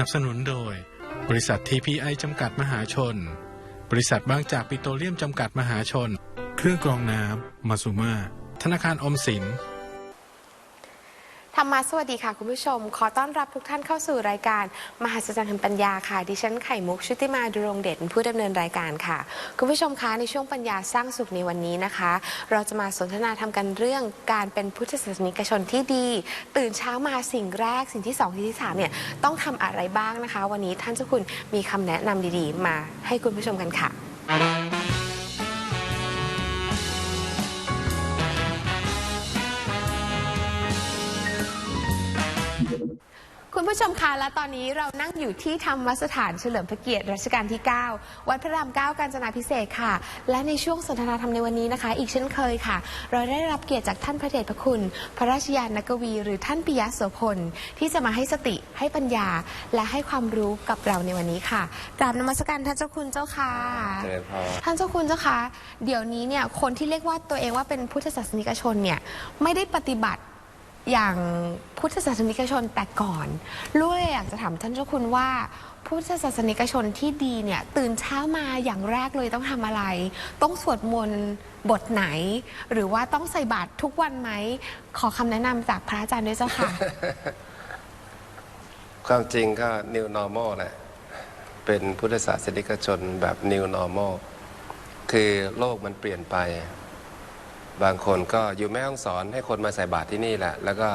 นับสนุนโดย บริษัท TPI จำกัดมหาชน บริษัทบางจากปิโตรเลียมจำกัดมหาชน เครื่องกรองน้ำมาซูมาธนาคารออมสิน ธรรมะสวัสดีค่ะคุณผู้ชม ขอต้อนรับทุกท่านเข้าสู่รายการ มหัศจรรย์แห่งปัญญาค่ะ ดิฉันไข่มุกชุติมาดุรงเดชเป็นผู้ดำเนินรายการค่ะ คุณผู้ชมคะในช่วงปัญญาสร้างสุขในวันนี้นะคะ เราจะมาสนทนาทำกันเรื่องการเป็นพุทธศาสนิกชนที่ดี ตื่นเช้ามาสิ่งแรก สิ่งที่สองสิ่งที่สามเนี่ยต้องทำอะไรบ้างนะคะ วันนี้ท่านเจ้าคุณมีคำแนะนำดีๆ มาให้คุณผู้ชมกันค่ะ คุณผู้ชมคะและตอนนี้เรานั่งอยู่ที่ธรรมสถานเฉลิมพระเกียรติรัชกาลที่ 9 วัดพระราม 9 กาญจนาพิเศษกค่ะ และในช่วงสนทนาธรรมในวันนี้นะคะ อีกเช่นเคยค่ะ เราได้รับเกียรติจากท่านพระเดชพระคุณ พระราชยานกวี หรือท่านปิยะโสพล ที่จะมาให้สติให้ปัญญา และให้ความรู้กับเราในวันนี้ค่ะกราบนมัสการท่านเจ้าคุณเจ้าค่ะเจริญพรท่านเจ้าคุณเจ้าคะเดี๋ยวนี้เนี่ยคนที่เรียกว่าตัวเองว่าเป็นพุทธศาสนิกชนเนี่ยไม่ได้ปฏิบัติ อย่างพุทธศาสนิกชนแต่ก่อนลูกเลยอยากจะถามท่านเจ้าคุณว่า พุทธศาสนิกชนที่ดีเนี่ยตื่นเช้ามาอย่างแรกเลยต้องทำอะไร ต้องสวดมนต์บทไหน หรือว่าต้องใส่บาตรทุกวันไหม ขอคำแนะนำจากพระอาจารย์ด้วยเจ้าค่ะ ความจริงก็ new normal แหละ เป็นพุทธศาสนิกชนแบบ new normal คือโลกมันเปลี่ยนไป บางคนก็อยู่แม่ห้องสอนให้คนมาใส่บาตรที่นี่แหละ แล้วก็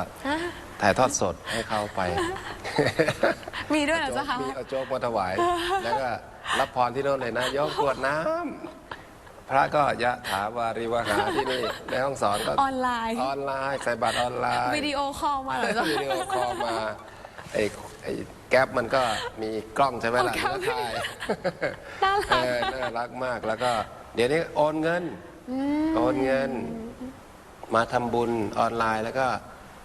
ถ่ายทอดสดให้เข้าไปมีด้วยเหรอเจ้าคะมีเอาโจ๊กมาถวาย แล้วก็รับพรที่โน่นเลยนะยกกรวดน้ำพระก็ยะถาวาริวหาที่นี่ในห้องสอนก็ออนไลน์ออนไลน์ใส่บาตรออนไลน์วิดีโอคอลมาเหรอเจ้าวิคะดีโอคอลมาไอ้ไอ้แก๊ปมันก็มีกล้องใช่ไหมล่ะอ๋อแก๊ปแล้วถ่ายน่ารักเออน่ารักมากแล้วก็ เดี๋ยวนี้โอนเงินโอนเงิน มาทำบุญออนไลน์ แล้วก็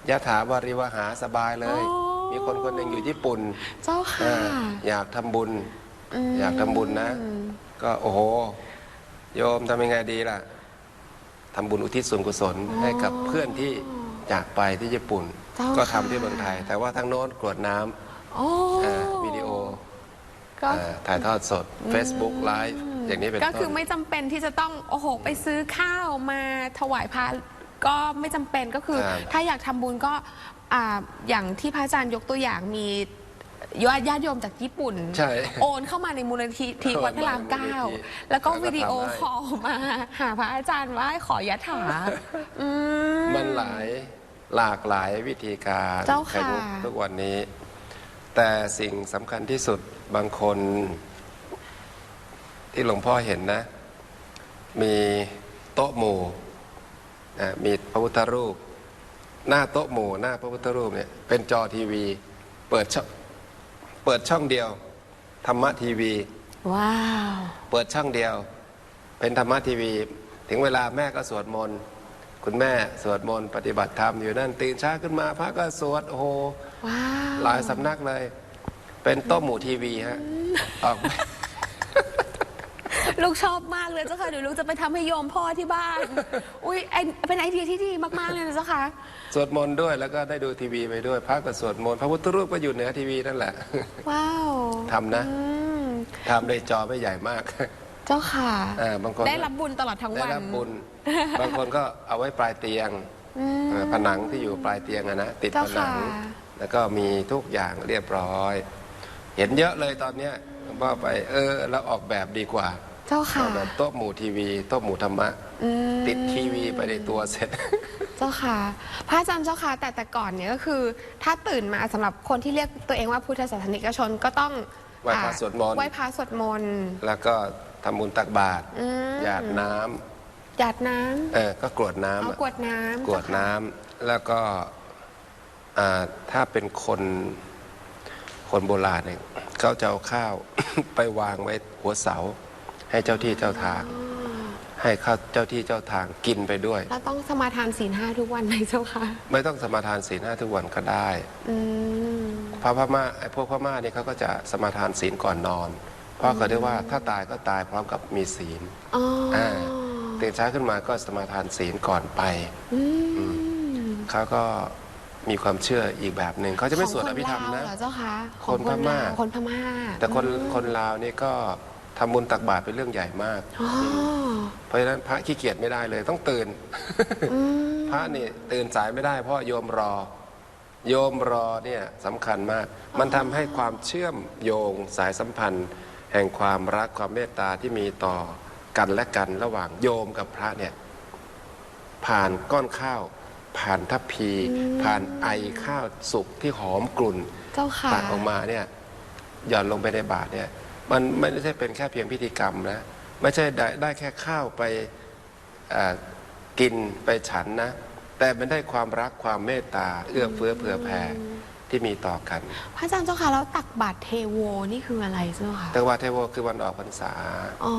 ยะถาวาริวหาสบายเลย อ๋อ มีคนคนหนึ่งอยู่ญี่ปุ่นเจ้าเอค่ะออยากทำบุญ มอยากทำบุญนะ ก็โอ้โห โยมทำยังไงดีล่ะทำบุญอุทิศส่วนกุศลให้กับเพื่อนที่จากไปที่ญี่ปุ่น เจ้าก็ทำค่ะที่เมืองไทย แต่ว่าทั้งโน้นกรวดน้ำโอ้เอ่อวิดีโอก็เอ่อถ่ายทอดสด Facebook ไลฟ์อย่างนี้เป็นก็ต้น คือไม่จำเป็นที่จะต้อง โอ้โห ไปซื้อข้าวมาถวายพระ ก็ไม่จำเป็นก็คือ ครับ ถ้าอยากทำบุญก็อ่าอย่างที่พระอาจารย์ยกตัวอย่างมีญาติญาติโยมจากญี่ปุ่น ใช่ โอนเข้ามาในมูลนิธิที่วัดพระรามเก้ามูลนิธิแล้วก็แล้วก็วิดีโอทำให้คอลมาหาพระอาจารย์ว่าให้ขอยะถาอืม มันหลายหลากหลายวิธีการเจ้าค่ะ ไข่มุกทุกวันนี้ แต่สิ่งสำคัญที่สุดบางคน ที่หลวงพ่อเห็นนะ มีโต๊ะหมู่อะ มีพระพุทธรูป หน้าโต๊ะหมู่หน้าพระพุทธรูปเนี่ยเป็นจอทีวี เปิดช่องเปิดช่องเดียว ธรรมะทีวี ว้าว เปิดช่องเดียว เป็นธรรมะทีวี ถึงเวลาแม่ก็สวดมนต์คุณแม่สวดมนต์ปฏิบัติธรรมอยู่นั่นตื่นเช้าขึ้นมาพระก็สวดโอ้โหว้าวหลายสำนักเลย เป็นโต๊ะหมู่ทีวีฮะออก ลูกชอบมากเลยเจ้าค่ะเดี๋ยวลูกจะไปทำให้โยมพ่อที่บ้าน อุ้ยไอเป็นไอเดียที่ดีมากๆเลยนะเจ้าค่ะ สวดมนต์ด้วยแล้วก็ได้ดูทีวีไปด้วยพระก็สวดมนต์พระพุทธรูปก็อยู่เหนือทีวีนั่นแหละ ว้าวทำนะ อืมทำในจอไม่ใหญ่มากเจ้าค่ะ อ่าบางคนได้รับบุญตลอดทั้งได้วัน รับบุญ บางคนก็เอาไว้ปลายเตียงอืมเอ่อผนังที่อยู่ปลายเตียงอะนะติดเจ้าผนังค่ะแล้วก็มีทุกอย่างเรียบร้อย เห็นเยอะเลยตอนเนี้ยว่าไปเออเราออกแบบดีกว่า เจ้าอค่ะอกแบบโต๊ะหมู่ทีวีโต๊ะหมู่ธรรมะ อืม ติดทีวีไปในตัวเสร็จ เจ้าค่ะ พระอาจารย์เจ้าค่ะ แต่แต่ก่อนเนี่ยก็คือ ถ้าตื่นมาสำหรับคนที่เรียกตัวเองว่าพุทธศาสนิกชนก็ต้องไหว้พระอ่าสวดมนต์ ไหว้พระสวดมนต์ แล้วก็ทำบุญตักบาตรอืม หยาดน้ำหยาดน้ำเออก็กรวดน้ำเอาอะกรวดน้ำกรวดน้ำแล้วก็อ่าถ้าเป็นคนคนโบราณเนี่ยเขาจะเอาข้าว ไปวางไว้หัวเสา ให้เจ้าที่เจ้าทาง ให้ข้าวเจ้าที่เจ้าทางกินไปด้วย แล้วต้องสมาทานศีลห้าทุกวันไหมเจ้าค่ะไม่ต้องสมาทานศีลห้าทุกวันก็ได้อืมพระพม่าไอ้พวกพม่านี่เขาก็จะสมาทานศีลก่อนนอน เพราะเขาได้ว่าถ้าตายก็ตายพร้อมกับมีศีลอ๋อออ่าตื่นเช้าขึ้นมาก็สมาทานศีลก่อนไป อืมเขาก็มีความเชื่ออีกแบบหนึ่งเขาจะไม่สวดอภิธรรมของคนะลาวเหรอเจ้าคะคนพม่าของคนพม่าแต่คนอืม คนลาวนี่ก็ ทำบุญตักบาตรเป็นเรื่องใหญ่มาก อ๋อเพราะฉะนั้นพระขี้เกียจไม่ได้เลยต้องตื่น อืม พระนี่ตื่นสายไม่ได้ เพราะโยมรอ โยมรอเนี่ยสำคัญมาก มันทำให้ความเชื่อมโยงสายสัมพันธ์ แห่งความรักความเมตตาที่มีต่อกันและกันระหว่างโยมกับพระเนี่ยผ่านก้อนข้าว ผ่านทัพพี ผ่านไอข้าวสุกที่หอมกลุ่นเจ้าค่ะ ตักออกมาเนี่ยหย่อนลงไปในบาตรเนี่ย มันไม่ใช่เป็นแค่เพียงพิธีกรรมนะไม่ใช่ได้ได้แค่ข้าวไปอ่ากินไปฉันนะ แต่มันได้ความรักความเมตตา เอื้อเฟื้อเผื่อแผ่ที่มีต่อกัน พระอาจารย์เจ้าค่ะแล้วตักบาตรเทโวนี่คืออะไรเจ้าค่ะแต่ว่าเทโวคือวันออกพรรษาอ๋อ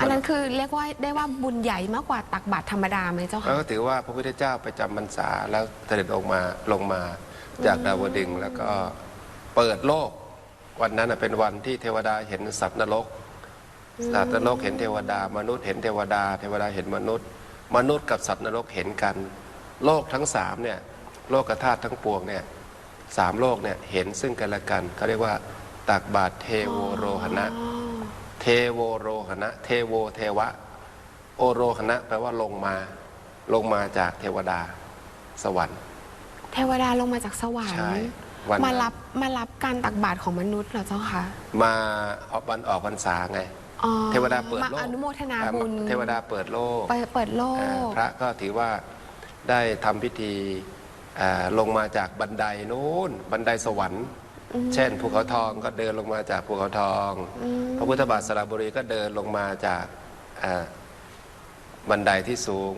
อันนั้นคือเรียกว่าได้ว่าบุญใหญ่มากกว่าตักบาตรธรรมดาไหมเจ้าแล้ค่ะวก็ถือว่าพระพุทธเจ้าไปจำพรรษาแล้วเสด็จออกมาลงมาจากดาวดึงส์แล้วก็เปิดโลก วันนั้นน่ะเป็นวันที่เทวดาเห็นสัตว์นรกสัตว์นรกเห็นเทวดามนุษย์เห็นเทวดา เทวดาเห็นมนุษย์ มนุษย์กับสัตว์นรกเห็นกัน โลกทั้งสามเนี่ยโลกธาตุทั้งปวงเนี่ยสามโลกเนี่ยเห็นซึ่งกันและกันเขาเรียกว่าตักบาตรเทโวโรหณะอ๋อเทโวโรหณะ เทโวเทวะ โอโรหณะแปลว่าลงมาลงมาจากเทวดาสวรรค์ เทวดาลงมาจากสวรรใช่ค์ วันนั้นมารับมารับการตักบาตรของมนุษย์เหรอเจ้าค่ะมาออกวันออกพรรษาไง อ๋อเทวดาเปิดมาโลกอนุโมทนาอ่บุญเทวดาเปิดโลกไปเปิดโลอ่ากพระก็ถือว่าได้ทำพิธีอ่าลงมาจากบันไดนู้นบันไดสวรรค์ เช่นภูเขาทองก็เดินลงมาจากภูเขาทอง พระพุทธบาทสระบุรีก็เดินลงมาจากอ่าบันไดที่สูง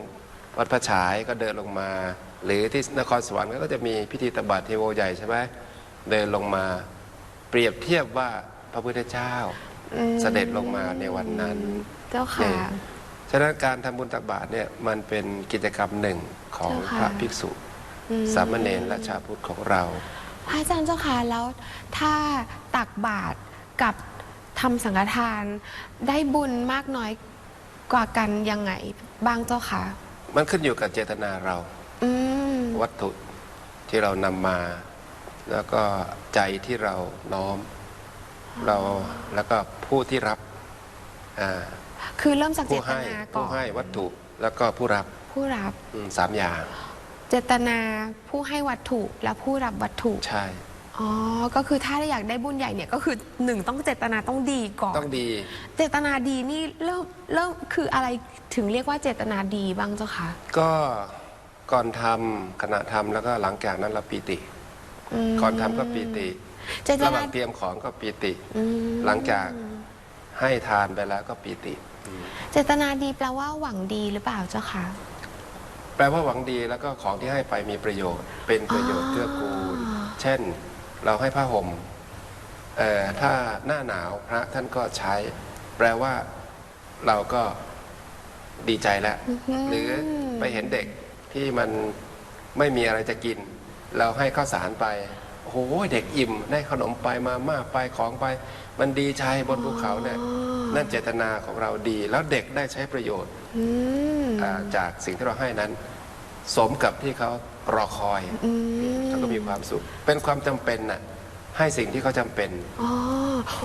วัดพระฉายก็เดินลงมา หรือที่นครสวรรค์ก็จะมีพิธีตบาตเทโวใหญ่ใช่ไหมเดินลงมาเปรียบเทียบว่าพระพุทธเจ้าอืมเสด็จลงมาในวันนั้น เจ้าค่ะ ฉะนั้นการทำบุญตักบาตรเนี่ยมันเป็นกิจกรรมหนึ่งของเจ้าพค่ะระภิกษุอืมสามเณรและชาวพุทธของเรา พระอาจารย์เจ้าค่ะแล้วถ้าตักบาตรกับทำสังฆทานได้บุญมากน้อยกว่ากันยังไงบ้างเจ้าค่ะ มันขึ้นอยู่กับเจตนาเราอืม วัตถุที่เรานำมา แล้วก็ใจที่เราน้อม เราแล้วก็ผู้ที่รับอ่าคือเริ่มจากเจผู้ตให้นาก่ผู้อนให้วัตถุแล้วก็ผู้รับผู้รับอืมสามอย่าง เจตนาผู้ให้วัตถุและผู้รับวัตถุใช่อ๋อ ก็คือถ้าอยากได้บุญใหญ่เนี่ยก็คือหนึ่งต้องเจตนาต้องดีก่อนต้องดี เจตนาดีนี่เริ่มเริ่มคืออะไรถึงเรียกว่าเจตนาดีบ้างเจ้าคะก็ ก่อนทำขณะทำแล้วก็หลังจากนั้นเราปีติ มก่อนทำก็ปีติเจตระหนาว่างเตรียมของก็ปีติ อืมหลังจากให้ทานไปแล้วก็ปีติ เจตนาดีแปลว่าหวังดีหรือเปล่าเจ้าคะแปลว่าหวังดีแล้วก็ของที่ให้ไปมีประโยชน์ เป็นประโยชน์เกื้อกูลเช่นเราให้ผ้าห่มเอ่อถ้าหน้าหนาวพระท่านก็ใช้ แปลว่าเราก็ดีใจแล้ว หรือไปเห็นเด็ก ที่มันไม่มีอะไรจะกิน เราให้ข้าวสารไปโอ้โหเด็กอิ่มได้ขนมไปมาม่าไปของไป มันดีใจบนภูเขาเนี่ยนั่นเจตนาของเราดี แล้วเด็กได้ใช้ประโยชน์อืมอ่าจากสิ่งที่เราให้นั้น สมกับที่เขารอคอยอืมเขาก็มีความสุข เป็นความจำเป็นน่ะให้สิ่งที่เขาจำเป็น อ๋อ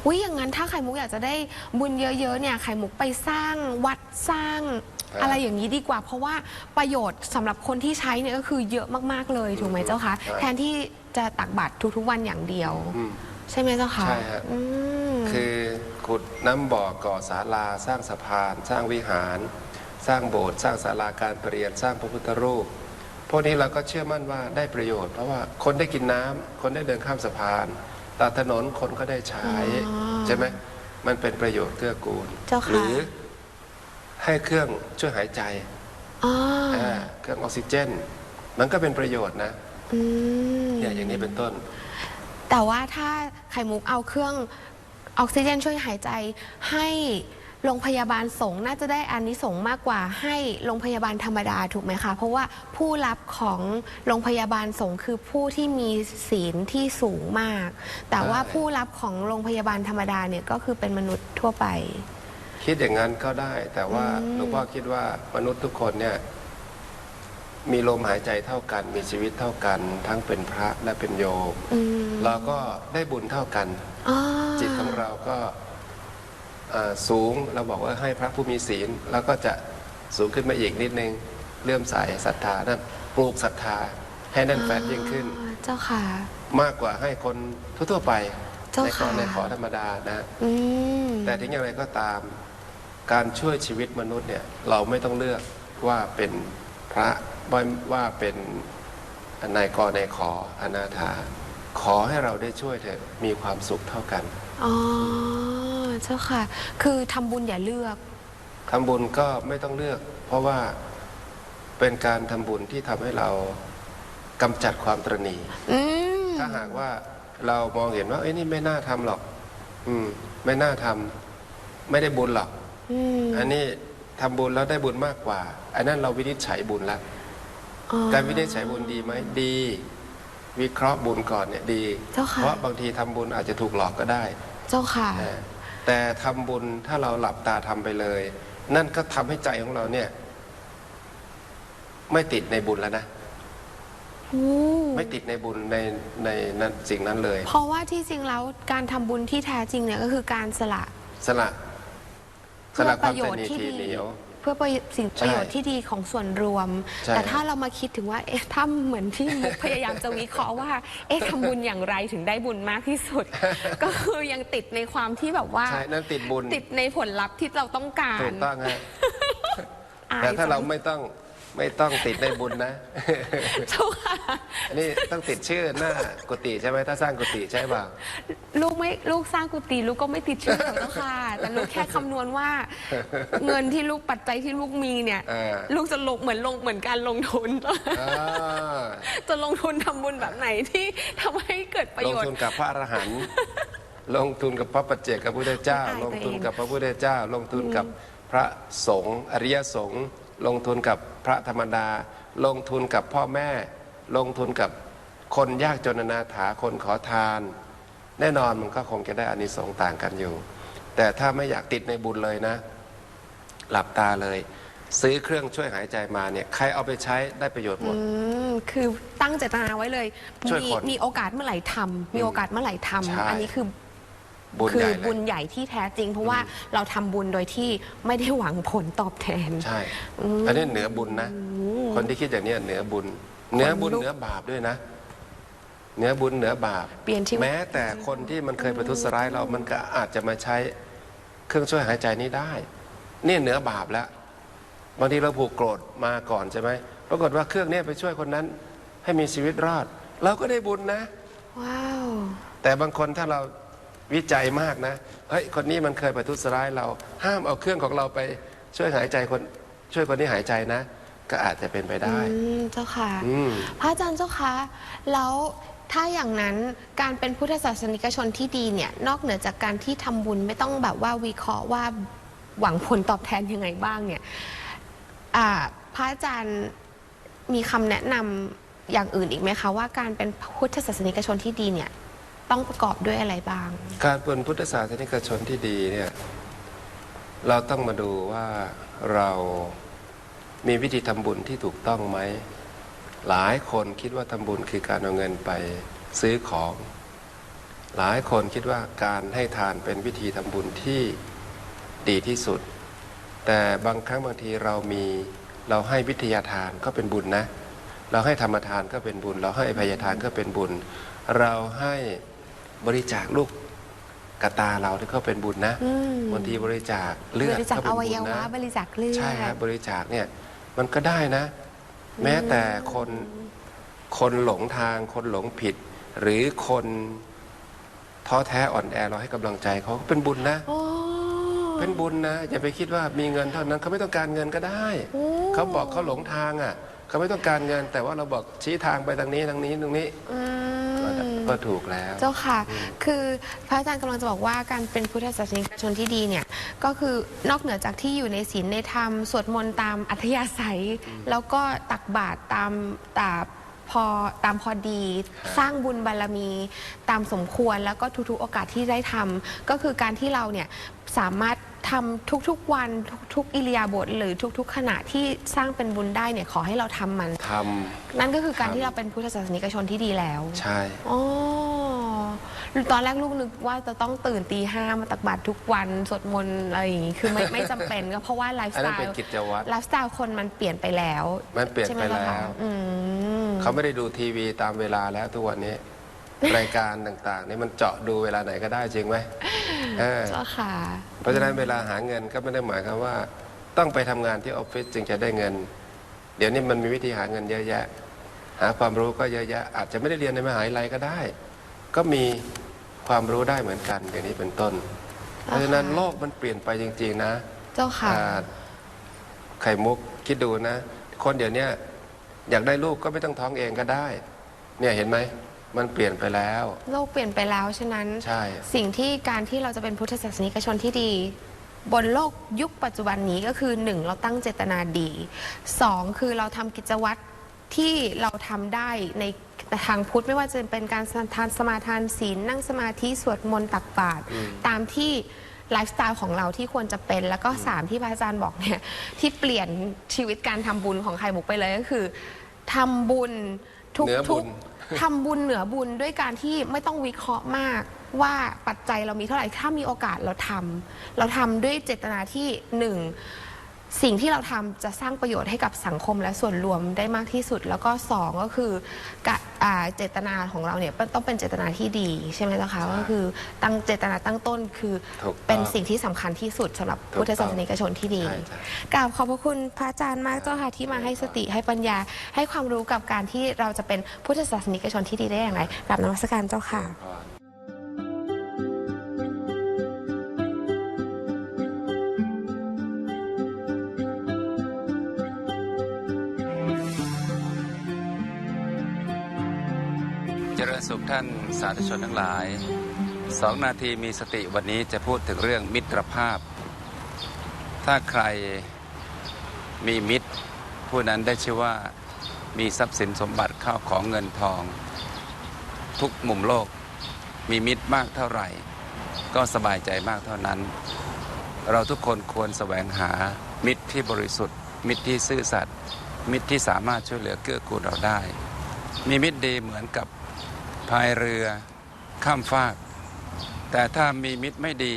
อุ้ยอย่างนั้นถ้าไข่มุกอยากจะได้บุญเยอะๆเนี่ยไข่มุกไปสร้างวัดสร้างครับ อะไรอย่างนี้ดีกว่า เพราะว่าประโยชน์สำหรับคนที่ใช้เนี่ยก็คือเยอะมากๆเลยถูกไหมเจ้าคะใช่ แทนที่จะตักบาตรทุกๆวันอย่างเดียว อืม ใช่ไหมเจ้าคะใช่ฮะ อืม คือขุดน้ำบ่อก่อศาลาสร้างสะพาน สร้างวิหาร สร้างโบสถ์สร้างศาลาการประเรียนสร้างพระพุทธรูป พวกนี้เราก็เชื่อมั่นว่าได้ประโยชน์ เพราะว่าคนได้กินน้ำคนได้เดินข้ามสะพานตามถนนคนก็ได้ใช้ อ๋อใช่ไหมมันเป็นประโยชน์เกื้อกูล เจ้าค่ะ หรือ ให้เครื่องช่วยหายใจอ๋ออ่าเครื่องออกซิเจน มันก็เป็นประโยชน์นะอืมเนี่ยอย่างนี้เป็นต้น แต่ว่าถ้าไข่มุกเอาเครื่องออกซิเจนช่วยหายใจ ให้โรงพยาบาลสงฆ์น่าจะได้อานิสงส์มากกว่าให้โรงพยาบาลธรรมดาถูกไหมคะ เพราะว่าผู้รับของโรงพยาบาลสงฆ์คือผู้ที่มีศีลที่สูงมาก แต่ว่าใช่ ผู้รับของโรงพยาบาลธรรมดาเนี่ยก็คือเป็นมนุษย์ทั่วไป คิดอย่างนั้นก็ได้ แต่ว่าอืมหลวงพ่อคิดว่ามนุษย์ทุกคนเนี่ยมีลมหายใจเท่ากัน มีชีวิตเท่ากัน ทั้งเป็นพระและเป็นโยมอืมเราก็ได้บุญเท่ากันอ๋อจิตของเราก็เอ่อสูงเราบอกว่าให้พระผู้มีศีลแล้วก็จะสูงขึ้นมาอีกนิดนึงเลื่อมใสศรัทธานั่นปลูกศรัทธาให้แนั่นแฟนยิ่งขึ้นอ๋อเจ้าค่ะ มากกว่าให้คนทั่วๆไปเจ้าในกรค่ะในขอธรรมดานะอืมแต่ถึงอย่างไรก็ตาม การช่วยชีวิตมนุษย์เนี่ยเราไม่ต้องเลือกว่าเป็นพระว่าว่าเป็นนายกนายขออนาถาขอให้เราได้ช่วยเถอะมีความสุขเท่ากันอ๋อเจ้าค่ะ คือทำบุญอย่าเลือกทำบุญก็ไม่ต้องเลือก เพราะว่าเป็นการทำบุญที่ทำให้เรากำจัดความตรณีอืมถ้าหากว่าเรามองเห็นว่าเอ้ยนี่ไม่น่าทำหรอก อืม ไม่น่าทำไม่ได้บุญหรอก อืมอันนี้ทำบุญแล้วได้บุญมากกว่า อันนั้นเราวินิจฉัยบุญแล้วอ๋อการวินิจฉัยบุญดีไหมดี วิเคราะห์บุญก่อนเนี่ยดีเจ้าค่ะเพราะบางทีทำบุญอาจจะถูกหลอกก็ได้ เจ้าค่ะนะแต่ทำบุญถ้าเราหลับตาทำไปเลย นั่นก็ทำให้ใจของเราเนี่ย ไม่ติดในบุญแล้วนะโอ้ไม่ติดในบุญในในนั้นสิ่งนั้นเลย เพราะว่าที่จริงแล้วการทำบุญที่แท้จริงเนี่ยก็คือการสละสละ สเพื่อละปความระโยตชน์นีที่ทีดีเหนียว เพื่อประโยชน์สิ่งใช่ประโยชน์ที่ดีของส่วนรวม ใช่ แต่ถ้าเรามาคิดถึงว่า เอ๊ะถ้าเหมือนที่มุกพยายามจะวิเคราะห์ว่า เอ๊ะทำบุญอย่างไรถึงได้บุญมากที่สุด ก็คือยังติดในความที่แบบว่า ใช่นั่นติดบุญติดในผลลัพธ์ที่เราต้องการถูกต้องฮะ อายแต่ถ้าเราจัง ไม่ต้อง ไม่ต้องติดในบุญนะ เจ้าค่ะอันนี้ต้องติดชื่อหน้ากุฏิใช่ไหมถ้าสร้างกุฏิใช่เปล่า ลูกไม่ลูกสร้างกุฏิลูกก็ไม่ติดชื่อหรอกเจ้าค่ะ แต่ลูกแค่คำนวณว่า เงินที่ลูกปัจจัยที่ลูกมีเนี่ย อ่า ลูกจะลงเหมือนลงเหมือนการลงทุน อ่าจะลงทุนทำบุญแบบไหนที่ทำให้เกิดประลโยงชน์ทุนกับพระอรหันต์ลงทุนกับพระปัจเจกพระพุทธเจ้าอายตัวเองลงทุนกับพระพุทธเจ้า ลงทุนกับพระสงฆ์อริยสงฆ์ ลงทุนกับพระธรรมดา ลงทุนกับพ่อแม่ ลงทุนกับคนยากจนอนาถาคนขอทาน แน่นอนมันก็คงจะได้อานิสงส์ต่างกันอยู่ แต่ถ้าไม่อยากติดในบุญเลยนะ หลับตาเลย ซื้อเครื่องช่วยหายใจมาเนี่ยใครเอาไปใช้ได้ประโยชน์หมด อืมคือตั้งเจตนาไว้เลย ช่วยมีคนมีโอกาสเมื่อไหร่ทำมีโอกาสเมื่อไหร่ทำใช่อันี้คือ บุญคืใหอญ่เลบุยญใหญ่ที่แท้จริง เพราะว่าเราทำบุญโดยที่ไม่ได้หวังผลตอบแทน ใช่ อันนี้เหนือบุญนะ คนที่คิดอย่างนี้เหนือบุญ เหนือบุญลุกเหนือบาปด้วยนะ เหนือบุญเหนือบาป เปลี่ยนชีวิต แม้แต่คนที่มันเคยประทุษร้ายเรา มันก็อาจจะมาใช้เครื่องช่วยหายใจนี้ได้ นี่เหนือบาปแล้ว บางทีเราผูกโกรธมาก่อนใช่ไหม ปรากฏว่าเครื่องเนี้ไปช่วยคนนั้น ให้มีชีวิตรอด เราก็ได้บุญนะ ว้าว แต่บางคนถ้าเรา วิจัยมากนะเฮ้ยคนนี้มันเคยประทุษร้ายเรา ห้ามเอาเครื่องของเราไปช่วยหายใจคน ช่วยคนที่หายใจนะ ก็อาจจะเป็นไปได้ อืมเจ้าค่ะ อืม พระอาจารย์เจ้าคะแล้วถ้าอย่างนั้นการเป็นพุทธศาสนิกชนที่ดีเนี่ย นอกเหนือจากการที่ทำบุญไม่ต้องแบบว่าวิเคราะห์ว่าหวังผลตอบแทนยังไงบ้างเนี่ยอ่าพระอาจารย์มีคำแนะนำอย่างอื่นอีกไหมคะ ว่าการเป็นพุทธศาสนิกชนที่ดีเนี่ย ต้องประกอบด้วยอะไรบ้าง การเป็นพุทธศาสนิกชนที่ดีเนี่ยเราต้องมาดูว่าเรามีวิธีทำบุญที่ถูกต้องไหม หลายคนคิดว่าทำบุญคือการเอาเงินไปซื้อของ หลายคนคิดว่าการให้ทานเป็นวิธีทำบุญที่ดีที่สุด แต่บางครั้งบางทีเรามีเราให้วิทยาทานก็เป็นบุญนะ เราให้ธรรมทานก็เป็นบุญ เราให้อภัยทานก็เป็นบุญ เราให้ บริจาคลูกกระตาเราที่ก็เป็นบุญนะอืมบางทีบริจาคเลือดบริจาคก็เป็อนบุวัญยวะนะบริจาคเลือด ใช่ครับบริจาคเนี่ยมันก็ได้นะ แม้แต่คนคนหลงทางคนหลงผิด หรือคนท้อแท้อ่อนแอเราให้กำลังใจเขาก็เป็นบุญนะ โอ้เป็นบุญนะอย่าไปคิดว่ามีเงินเท่านั้นเขาไม่ต้องการเงินก็ได้ โอ้เขาบอกเขาหลงทางอะเขาไม่ต้องการเงิน แต่ว่าเราบอกชี้ทางไปทางนี้ทางนี้ตรงนี้ อืก็ม ก็ถูกแล้ว เจ้าค่ะ คือพระอาจารย์กำลังจะบอกว่าการเป็นพุทธศาสนิกชนที่ดีเนี่ย ก็คือนอกเหนือจากที่อยู่ในศีลในธรรม สวดมนต์ตามอัธยาศัย แล้วก็ตักบาตรตามตาพอตามพอดีครับสร้างบุญบารมีตามสมควรแล้วก็ทุกๆโอกาสที่ได้ทำก็คือการที่เราเนี่ยสามารถ ทำทุกๆวันทุกๆอิริยาบถหรือทุก ๆ ขณะที่สร้างเป็นบุญได้เนี่ยขอให้เราทำมัน ทนั่นก็คือการครับที่เราเป็นพุทธศาสนิกชนที่ดีแล้วำใช่ อ๋อตอนแรกลูกนึกว่าจะต้องตื่นตีห้ามาตักบาตรทุกวันสวดมนต์อะไรอย่างงี้คือไม่ ไม่จำเป็นก็เพราะว่าไลฟ์อันสนั้ไตนเป็นล์กิจวัตร ไลฟ์สไตล์คนมันเปลี่ยนไปแล้วมันเปลี่ยนใช่หไปล่ะคะแล้วอืม เขาไม่ได้ดูทีวีตามเวลาแล้วทุกวันนี้ รายการต่างๆนี่มันเจาะดูเวลาไหนก็ได้จริงไหม เออ เจ้าค่ะ เพราะฉะนั้นเวลาหาเงินก็ไม่ได้หมายความว่า ต้องไปทำงานที่ออฟฟิศจึงจะได้เงิน เดี๋ยวนี้มันมีวิธีหาเงินเยอะแยะ หาความรู้ก็เยอะแยะ อาจจะไม่ได้เรียนในมหาวิทยาลัยก็ได้ ก็มีความรู้ได้เหมือนกันอย่างนี้เป็นต้น เพราะฉะนั้นโลกมันเปลี่ยนไปจริง ๆ นะ เจ้าค่ะ อ่าไข่มุกคิดดูนะ คนเดี๋ยวเนี้ยอยากได้ลูกก็ไม่ต้องท้องเองก็ได้ เนี่ยเห็นไหม มันเปลี่ยนไปแล้ว โลกเปลี่ยนไปแล้วฉะนั้น ใช่ สิ่งที่การที่เราจะเป็นพุทธศาสนิกชนที่ดี บนโลกยุคปัจจุบันนี้ก็คือหนึ่งเราตั้งเจตนาดีสองคือเราทำกิจวัตรที่เราทำได้ในทางพุทธไม่ว่าจะเป็นการทานสมาทานศีลนั่งสมาธิสวดมนต์ตักบาตรตามที่ไลฟ์สไตล์ของเราที่ควรจะเป็น แล้วก็สามที่พระอาจารย์บอกเนี่ยที่เปลี่ยนชีวิตการทำบุญของไข่มุกไปเลยก็คือทำบุญ ทุกเหนือบุทุกญ ทำบุญเหนือบุญด้วยการที่ไม่ต้องวิเคราะห์มาก ว่าปัจจัยเรามีเท่าไหร่ถ้ามีโอกาสเราทำเราทำด้วยเจตนาที่หนึ่ง สิ่งที่เราทำจะสร้างประโยชน์ให้กับสังคมและส่วนรวมได้มากที่สุด แล้วก็สองก็คือกะอ่าเจตนาของเราเนี่ยต้องเป็นเจตนาที่ดีใช่ไหมล่ะคะก็คือตั้งเจตนาตั้งต้นคือถูกต้องเป็นสิ่งที่สำคัญที่สุดสำหรับถูกต้องพุทธศาสนิกชนที่ดีใช่ใช่ กราบขอบพระคุณพระอาจารย์มากเจ้าค่ะที่มาให้สติให้ปัญญา ให้ความรู้กับการที่เราจะเป็นพุทธศาสนิกชนที่ดีได้อย่างไรกราบนมัสการเจ้าค่ะเจานสาธุชนทั้งหลายสองนาทีมีสติวันนี้จะพูดถึงเรื่องมิตรภาพ ถ้าใครมีมิตร ผู้นั้นได้ชื่อว่ามีทรัพย์สินสมบัติข้าวของเงินทอง ทุกมุมโลกมีมิตรมากเท่าไหร่ ก็สบายใจมากเท่านั้น เราทุกคนควรแสวงหามิตรที่บริสุทธิ์ มิตรที่ซื่อสัตย์มิตรที่สามารถช่วยเหลือเกื้อกูลเราได้ มีมิตรดีเหมือนกับ พายเรือข้ามฟาก แต่ถ้ามีมิตรไม่ดี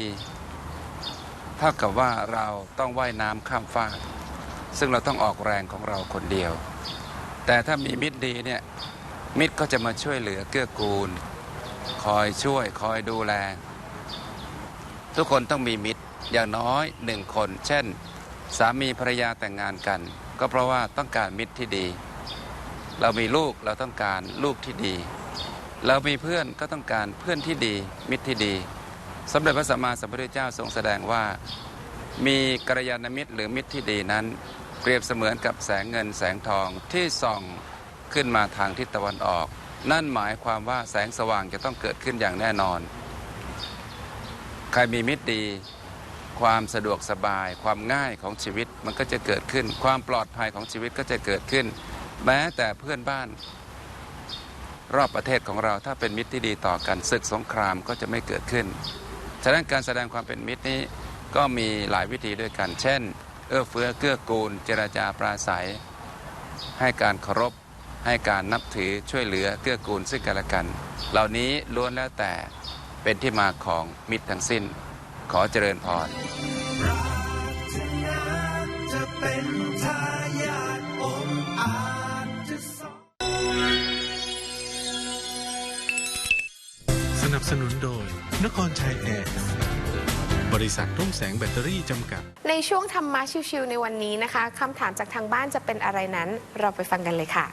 เท่ากับว่าเราต้องว่ายน้ำข้ามฟาก ซึ่งเราต้องออกแรงของเราคนเดียว แต่ถ้ามีมิตรดีเนี่ยมิตรก็จะมาช่วยเหลือเกื้อกูล คอยช่วยคอยดูแล ทุกคนต้องมีมิตรอย่างน้อยหนึ่งคน เช่น สามีภรรยาแต่งงานกัน ก็เพราะว่าต้องการมิตรที่ดี เรามีลูกเราต้องการลูกที่ดี เรามีเพื่อนก็ต้องการเพื่อนที่ดี มิตรที่ดี สมเด็จพระสัมมาสัมพุทธเจ้าทรงแสดงว่า มีกัลยาณมิตรหรือมิตรที่ดีนั้น เปรียบเสมือนกับแสงเงินแสงทองที่ส่องขึ้นมาทางทิศตะวันออก นั่นหมายความว่าแสงสว่างจะต้องเกิดขึ้นอย่างแน่นอน ใครมีมิตรดี ความสะดวกสบาย ความง่ายของชีวิตมันก็จะเกิดขึ้น ความปลอดภัยของชีวิตก็จะเกิดขึ้น แม้แต่เพื่อนบ้าน รอบประเทศของเราถ้าเป็นมิตรที่ดีต่อกันศึกสงครามก็จะไม่เกิดขึ้น ฉะนั้นการแสดงความเป็นมิตรนี้ก็มีหลายวิธีด้วยกัน เช่น เอื้อเฟื้อเกื้อกูล เจรจาปราศัย ให้การเคารพ ให้การนับถือช่วยเหลือเกื้อกูลซึ่งกันและกัน เหล่านี้ล้วนแล้วแต่เป็นที่มาของมิตรทั้งสิ้น ขอเจริญพร นับสนุนโดย นครชัยแอร์บริษัทรุ่งแสงแบตเตอรี่จำกัด ในช่วงธรรมะชิวๆในวันนี้นะคะคำถามจากทางบ้านจะเป็นอะไรนั้น เราไปฟังกันเลยค่ะ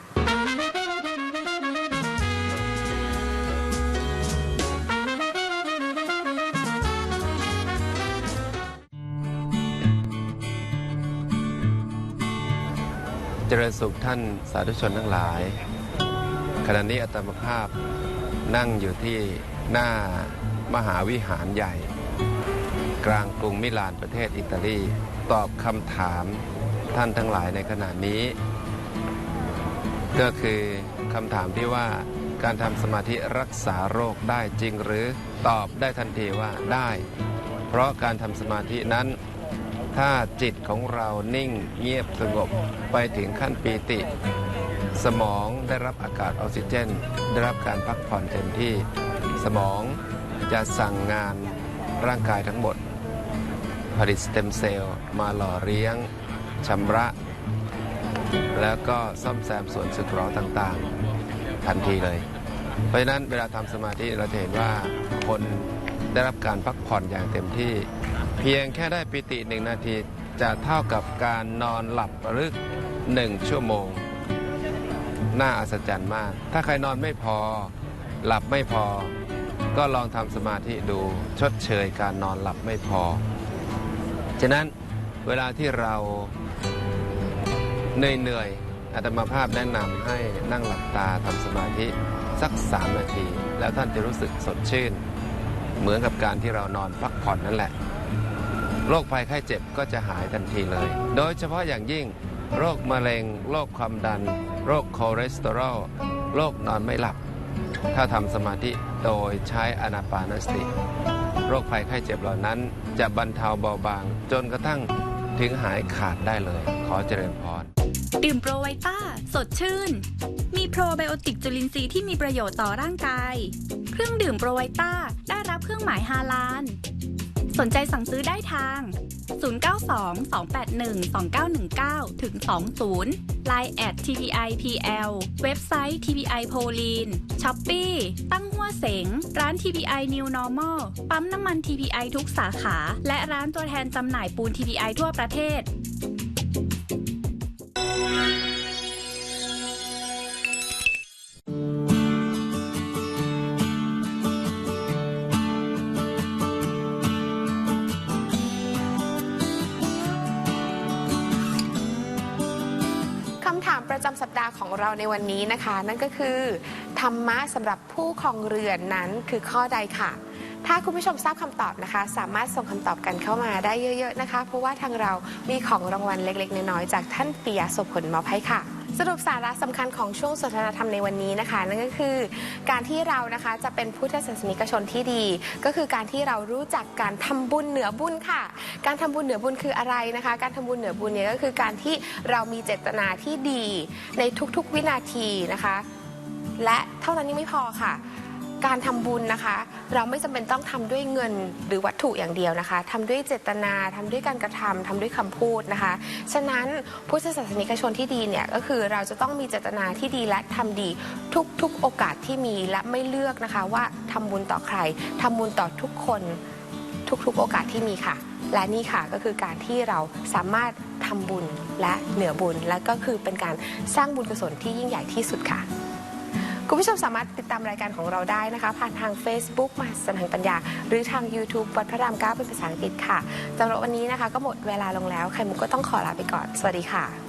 เจริญสุขท่านสาธุชนทั้งหลาย ขณะนี้อาตมภาพ นั่งอยู่ที่หน้ามหาวิหารใหญ่ กลางกรุงมิลานประเทศอิตาลี ตอบคำถามท่านทั้งหลายในขณะนี้ ก็คือคำถามที่ว่าการทำสมาธิรักษาโรคได้จริงหรือตอบได้ทันทีว่าได้ เพราะการทำสมาธินั้น ถ้าจิตของเรานิ่งเงียบสงบไปถึงขั้นปีติ สมองได้รับอากาศออกซิเจน ได้รับการพักผ่อนเต็มที่ สมองจะสั่งงานร่างกายทั้งหมด ผลิตสเต็มเซลล์มาหล่อเลี้ยงชำระ แล้วก็ซ่อมแซมส่วนสึกหรอต่างๆ ทันทีเลย เพราะฉะนั้นเวลาทำสมาธิเราจะเห็นว่าคนได้รับการพักผ่อนอย่างเต็มที่ เพียงแค่ได้ปิติหนึ่งนาทีจะเท่ากับการนอนหลับลึกหนึ่งชั่วโมง น่าอัศจรรย์มาก ถ้าใครนอนไม่พอ หลับไม่พอ ก็ลองทำสมาธิดูชดเชยการนอนหลับไม่พอ ฉะนั้นเวลาที่เราเหนื่อยๆอาตมาภาพแนะนำให้นั่งหลับตาทำสมาธิสักสามนาที แล้วท่านจะรู้สึกสดชื่น เหมือนกับการที่เรานอนพักผ่อนนั่นแหละโรคภัยไข้เจ็บก็จะหายทันทีเลย โดยเฉพาะอย่างยิ่งโรคมะเร็ง โรคความดัน โรคคอเลสเตอรอลโรคนอนไม่หลับ ถ้าทำสมาธิโดยใช้อนาปานสติ โรคภัยไข้เจ็บเหล่านั้น จะบรรเทาเบาบาง จนกระทั่งถึงหายขาดได้เลย ขอเจริญพรดื่มโปรไวต้า สดชื่น มีโปรไบโอติกจุลินทรีย์ที่มีประโยชน์ต่อร่างกาย เครื่องดื่มโปรไวต้าได้รับเครื่องหมายฮาลาน สนใจสั่งซื้อได้ทาง 092-281-2919 ถึง 20 Line at tpipl เว็บไซต์ tpi p o l i n ช้อปปี้ตั้งหัวเสง ร้าน tpi new normal ปั๊มน้ำมัน tpi ทุกสาขา และร้านตัวแทนจำหน่ายปูน tpi ทั่วประเทศ เราในวันนี้นะคะ นั่นก็คือธรรมะสำหรับผู้ครองเรือนนั้นคือข้อใดค่ะ ถ้าคุณผู้ชมทราบคำตอบนะคะ สามารถส่งคำตอบกันเข้ามาได้เยอะ ๆนะคะ เพราะว่าทางเรามีของรางวัลเล็กๆ น้อยๆจากท่านปิยะโสผลมอบให้ค่ะ สรุปสาระสำคัญของช่วงสนทนาธรรมในวันนี้นะคะ นั่นก็คือ การที่เรานะคะจะเป็นพุทธศาสนิกชนที่ดี ก็คือการที่เรารู้จักการทำบุญเหนือบุญค่ะ การทำบุญเหนือบุญคืออะไรนะคะ การทำบุญเหนือบุญเนี่ยก็คือการที่เรามีเจตนาที่ดีในทุกๆวินาทีนะคะ และเท่านั้นยังไม่พอค่ะ การทำบุญนะคะ เราไม่จำเป็นต้องทำด้วยเงินหรือวัตถุอย่างเดียวนะคะทำด้วยเจตนาทำด้วยการกระทำทำด้วยคำพูดนะคะ ฉะนั้นพุทธศาสนิกชนที่ดีเนี่ยก็คือเราจะต้องมีเจตนาที่ดีและทำดีทุกๆโอกาสที่มีและไม่เลือกนะคะ ว่าทำบุญต่อใครทำบุญต่อทุกคนทุกๆโอกาสที่มีค่ะ และนี่ค่ะก็คือการที่เราสามารถทำบุญและเหนือบุญ และก็คือเป็นการสร้างบุญกุศลที่ยิ่งใหญ่ที่สุดค่ะ คุณผู้ชมสามารถติดตามรายการของเราได้นะคะ ผ่านทาง Facebook มหัศจรรย์แห่งปัญญา หรือทาง YouTube วัดพระรามเก้าเป็นภาษาอังกฤษค่ะสำหรับวันนี้นะคะ ก็หมดเวลาลงแล้วไข่มุกก็ต้องขอลาไปก่อน สวัสดีค่ะ